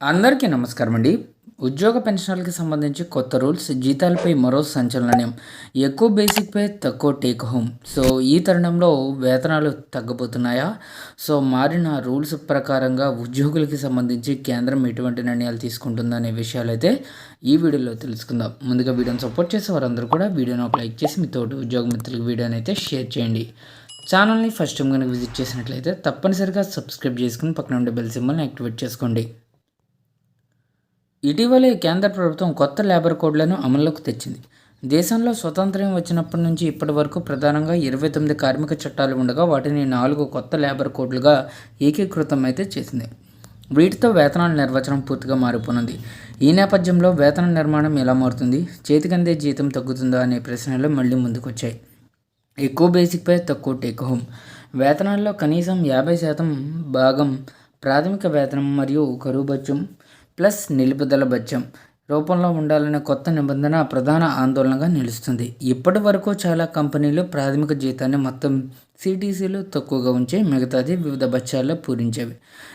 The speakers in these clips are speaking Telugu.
అందరికీ నమస్కారం అండి. ఉద్యోగ పెన్షన్లకి సంబంధించి కొత్త రూల్స్ జీతాలపై మరో సంచలనం ఎక్కువ బేసిక్ పే తక్కువ టేక్ హోమ్. సో ఈ తరుణంలో వేతనాలు తగ్గబోతున్నాయా సో మారిన రూల్స్ ప్రకారంగా ఉద్యోగులకి సంబంధించి కేంద్రం ఎటువంటి నిర్ణయాలు తీసుకుంటుందనే విషయాలు అయితే ఈ వీడియోలో తెలుసుకుందాం. ముందుగా వీడియోని సపోర్ట్ చేసే వారందరూ కూడా వీడియోని ఒక లైక్ చేసి మీ తోటి ఉద్యోగ మిత్రులకు వీడియోని అయితే షేర్ చేయండి. ఛానల్ని ఫస్ట్ టైం కనుక విజిట్ చేసినట్లయితే తప్పనిసరిగా సబ్స్క్రైబ్ చేసుకుని పక్కన ఉండే బెల్ సింబల్ని యాక్టివేట్ చేసుకోండి. ఇటీవలే కేంద్ర ప్రభుత్వం కొత్త లేబర్ కోడ్లను అమల్లోకి తెచ్చింది. దేశంలో స్వతంత్రం వచ్చినప్పటి నుంచి ఇప్పటి వరకు ప్రధానంగా ఇరవై తొమ్మిది కార్మిక చట్టాలు ఉండగా వాటిని నాలుగు కొత్త లేబర్ కోడ్లుగా ఏకీకృతం అయితే చేసింది. వీటితో వేతనాల నిర్వచనం పూర్తిగా మారిపోనుంది. ఈ నేపథ్యంలో వేతన నిర్మాణం ఎలా మారుతుంది? చేతికందే జీతం తగ్గుతుందా అనే ప్రశ్నలు మళ్ళీ ముందుకొచ్చాయి. ఎక్కువ బేసిక్పై తక్కువ టేక్ హోమ్. వేతనాల్లో కనీసం యాభై శాతం భాగం ప్రాథమిక వేతనం మరియు కరువు భత్యం ప్లస్ నిలుపుదల బత్యం రూపంలో ఉండాలనే కొత్త నిబంధన ప్రధాన ఆందోళనగా నిలుస్తుంది. ఇప్పటి వరకు చాలా కంపెనీలు ప్రాథమిక జీతాన్ని మొత్తం సిటీసీలు తక్కువగా ఉంచి మిగతాది వివిధ బత్యాల్లో పూరించేవి.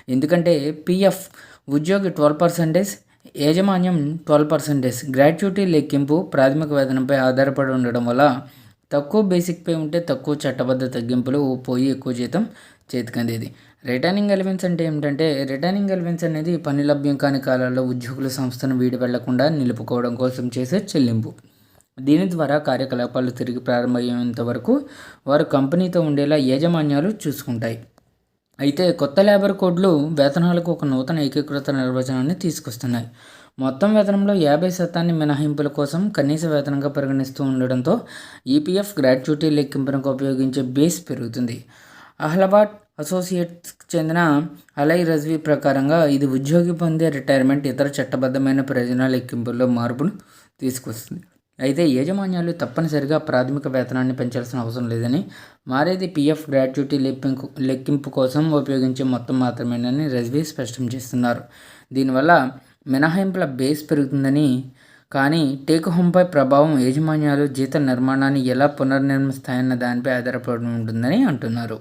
ఎందుకంటే పిఎఫ్ ఉద్యోగి ట్వెల్వ్ పర్సెంటేజ్ యాజమాన్యం ట్వెల్వ్ పర్సెంటేజ్ గ్రాట్యుటీ లెక్కింపు ప్రాథమిక వేతనంపై ఆధారపడి ఉండడం వల్ల తక్కువ బేసిక్ పే ఉంటే తక్కువ చట్టబద్ధ తగ్గింపులు పోయి ఎక్కువ జీతం చేతికందేది. రిటర్నింగ్ ఎలివెన్స్ అంటే ఏమిటంటే రిటర్నింగ్ ఎలివెన్స్ అనేది పని లభ్యం కాని కాలాల్లో ఉద్యోగుల సంస్థను వీడి వెళ్ళకుండా నిలుపుకోవడం కోసం చేసే చెల్లింపు. దీని ద్వారా కార్యకలాపాలు తిరిగి ప్రారంభమయ్యేంత వరకు వారు కంపెనీతో ఉండేలా యాజమాన్యాలు చూసుకుంటాయి. అయితే కొత్త లేబర్ కోడ్లు వేతనాలకు ఒక నూతన ఏకీకృత నిర్వచనాన్ని తీసుకొస్తున్నాయి. మొత్తం వేతనంలో యాభై శాతాన్ని మినహాయింపుల కోసం కనీస వేతనంగా పరిగణిస్తూ ఉండడంతో ఈపీఎఫ్ గ్రాట్యుటీ లెక్కింపునకు ఉపయోగించే బేస్ పెరుగుతుంది. అహ్లబాద్ అసోసియేట్స్కి చెందిన అలై రజ్వీ ప్రకారంగా ఇది ఉద్యోగి పొందే రిటైర్మెంట్ ఇతర చట్టబద్ధమైన ప్రయోజనాల లెక్కింపుల్లో మార్పును తీసుకొస్తుంది. అయితే యాజమాన్యాలు తప్పనిసరిగా ప్రాథమిక వేతనాన్ని పెంచాల్సిన అవసరం లేదని మారేది పీఎఫ్ గ్రాట్యుటీ లెక్కింపు లెక్కింపు కోసం ఉపయోగించే మొత్తం మాత్రమేనని రజ్వీ స్పష్టం చేస్తున్నారు. దీనివల్ల మినహాయింపుల బేస్ పెరుగుతుందని కానీ టేక్ హోమ్పై ప్రభావం యాజమాన్యాలు జీత నిర్మాణాన్ని ఎలా పునర్నిర్మిస్తాయన్న దానిపై ఆధారపడి ఉంటుందని అంటున్నారు.